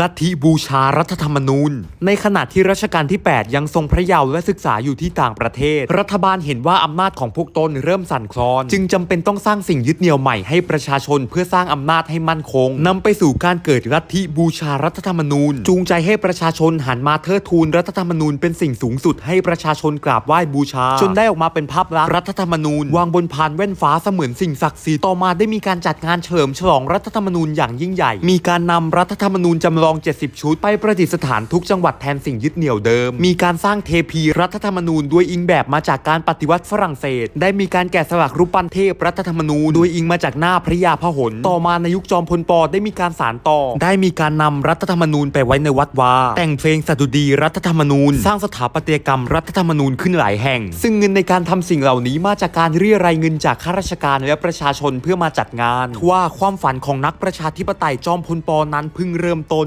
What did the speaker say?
ลัทธิบูชารัฐธรรมนูญ ในขณะที่รัชกาลที่ 8 ยังทรงพระเยาว์และศึกษาอยู่ที่ต่างประเทศ รัฐบาลเห็นว่าอำนาจของพวกตนเริ่มสั่นคลอน จึงจำเป็นต้องสร้างสิ่งยึดเหนี่ยวใหม่ให้ประชาชนเพื่อสร้างอำนาจให้มั่นคงนำไปสู่การเกิดลัทธิบูชารัฐธรรมนูญ จูงใจให้ประชาชนหันมาเทิดทูนรัฐธรรมนูญเป็นสิ่งสูงสุดให้ประชาชนกราบไหว้บูชา จนได้ออกมาเป็นภาพลักษณ์รัฐธรรมนูญ วางบนพานแว่นฟ้าเสมือนสิ่งศักดิ์สิทธิ์ต่อมาได้มีการจัดงานเฉลิมฉลองรัฐธรรมนูญอย่างยิ่งใหญ่ มีการนำรัฐธรรมนูญจำลอง 70 ชุด ไปประดิษฐานทุกจังหวัดแทนสิ่งยึดเหนี่ยวเดิม มีการสร้างเทพีรัฐธรรมนูญโดยอิงแบบมาจากการปฏิวัติฝรั่งเศส ได้มีการแกะสลักรูปปั้นเทพรัฐธรรมนูญโดยอิงมาจากหน้าพระยาพหล ต่อมาในยุคจอมพลปได้มีการสานต่อ ได้มีการนำรัฐธรรมนูญไปไว้ในวัดวา แต่งเพลงสดุดีรัฐธรรมนูญ สร้างสถาปัตยกรรมรัฐธรรมนูญขึ้นหลายแห่ง ซึ่งเงินในการทำสิ่งเหล่านี้มาจากการเรียรายเงินจากข้าราชการและประชาชนเพื่อมาจัดงานทว่าความฝันของนักประชาธิปไตยจอมพลปนั้นเพิ่งเริ่มต้น